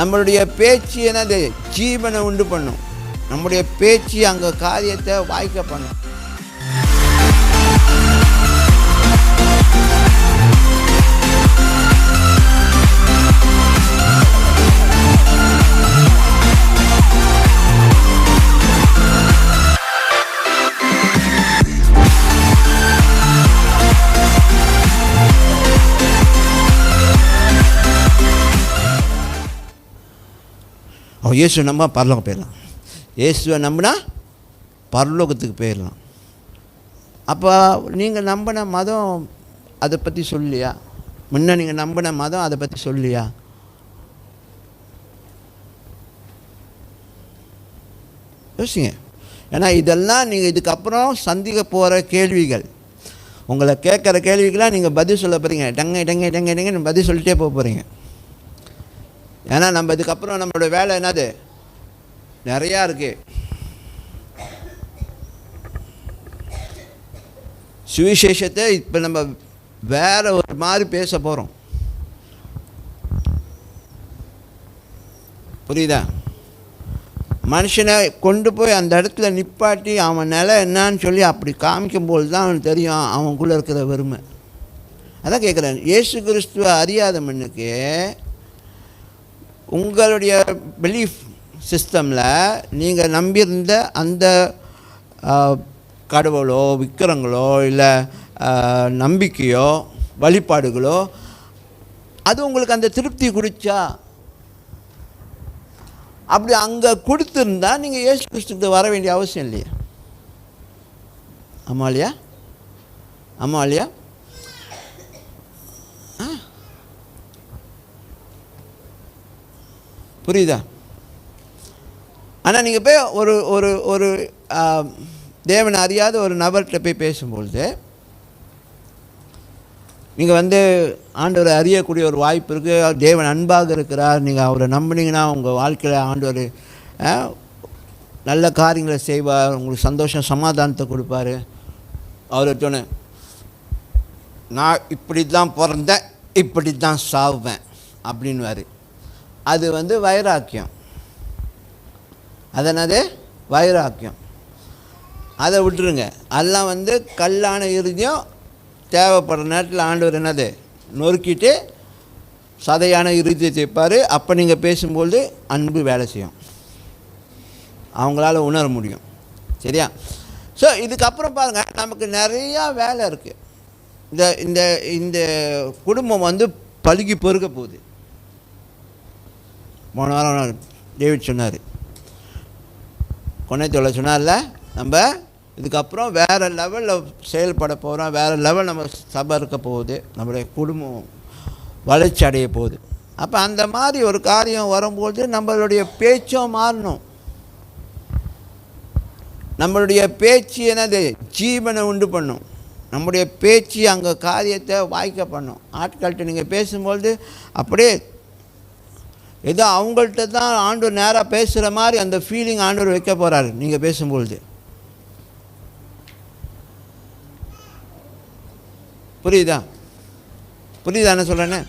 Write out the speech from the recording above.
நம்மளுடைய பேச்சு என்னது? ஜீவனை உண்டு பண்ணும். நம்முடைய பேச்சு அங்கே காரியத்தை வாய்க்க பண்ணும். அவன் இயேசுவை நம்ப பரலோகம் போயிடலாம். இயேசுவை நம்பினா பரலோகத்துக்கு போயிடலாம். அப்போ நீங்கள் நம்பின மதம் அதை பற்றி சொல்லியா? முன்ன நீங்கள் நம்பின மதம் அதை பற்றி சொல்லியா? யோசிங்க. ஏன்னா இதெல்லாம் நீங்கள் இதுக்கப்புறம் சந்திக்க போகிற கேள்விகள். உங்களை கேட்குற கேள்விக்கெல்லாம் நீங்கள் பதில் சொல்ல போகிறீங்க டங்கை டங்கை டங்கை டங்க பதில் சொல்லிட்டே போக போகிறீங்க ஏன்னா நம்ம இதுக்கப்புறம் நம்மளோட வேலை என்னது? நிறையா இருக்குது சுவிசேஷத்தை இப்போ நம்ம வேற ஒரு மாதிரி பேச போகிறோம் புரியுதா? மனுஷனை கொண்டு போய் அந்த இடத்துல நிப்பாட்டி அவன் நிலை என்னன்னு சொல்லி அப்படி காமிக்கும்போது தான் அவனுக்கு தெரியும் அவனுக்குள்ளே இருக்கிற வறுமை. அதான் கேட்குறேன் இயேசு கிறிஸ்துவ அறியாத மண்ணுக்கு உங்களுடைய பிலீஃப் சிஸ்டமில் நீங்கள் நம்பியிருந்த அந்த கடவுளோ விக்கிரங்களோ இல்லை நம்பிக்கையோ வழிபாடுகளோ அது உங்களுக்கு அந்த திருப்தி குடிச்சா? அப்படி அங்கே கொடுத்துருந்தா நீங்கள் இயேசு கிறிஸ்துக்கு வர வேண்டிய அவசியம் இல்லையா? ஆமாம் இல்லையா? ஆமாம் இல்லையா? புரியுதா? ஆனால் நீங்கள் போய் ஒரு ஒரு ஒரு தேவனை அறியாத ஒரு நபர்கிட்ட போய் பேசும்பொழுது நீங்கள் வந்து ஆண்டவரை அறியக்கூடிய ஒரு வாய்ப்பு இருக்குது தேவன் அன்பாக இருக்கிறார் நீங்கள் அவரை நம்புனீங்கன்னா உங்கள் வாழ்க்கையில் ஆண்டவர் ஆ, நல்ல காரியங்களை செய்வார் உங்களுக்கு சந்தோஷம் சமாதானத்தை கொடுப்பாரு. அவர் சொன்ன நான் இப்படி தான் பிறந்தேன் இப்படி தான் சாவேன் அப்படின்வாரு அது வந்து வைராக்கியம். அதனது வைராக்கியம். அதை விட்டுருங்க. அதெல்லாம் வந்து கல்லான இறுதியும் தேவைப்படுற நேரத்தில் ஆண்டவர் என்னது? நொறுக்கிட்டு சதையான இறுதியை தைப்பார் அப்போ நீங்கள் பேசும்போது அன்பு வேலை செய்யும். அவங்களால உணர முடியும். சரியா? ஸோ இதுக்கப்புறம் பாருங்கள் நமக்கு நிறையா வேலை இருக்குது இந்த இந்த இந்த குடும்பம் வந்து பழுகி பெருக போகுது. போன வாரம் டேவிட் சொன்னார். கொனைத்தொலை சொன்னார்ல? நம்ம இதுக்கப்புறம் வேறு லெவலில் செயல்பட போகிறோம் வேறு லெவல் நம்ம சபை இருக்க போகுது. நம்மளுடைய குடும்பம் வளர்ச்சி அடைய போகுது. அப்போ அந்த மாதிரி ஒரு காரியம் வரும்போது நம்மளுடைய பேச்சும் மாறணும். நம்மளுடைய பேச்சு என்னது? ஜீவனை உண்டு பண்ணும். நம்முடைய பேச்சு அங்கே காரியத்தை வாய்க்க பண்ணும். ஆட்கள்கிட்ட நீங்கள் பேசும்பொழுது அப்படியே ஏதோ அவங்கள்ட்ட தான் ஆண்டவர் நேராக பேசுகிற மாதிரி அந்த ஃபீலிங் ஆண்டவர் வைக்க போகிறாரு நீங்கள் பேசும்பொழுது. புரியுதா? புரியுதா என்ன சொல்கிறேன்னு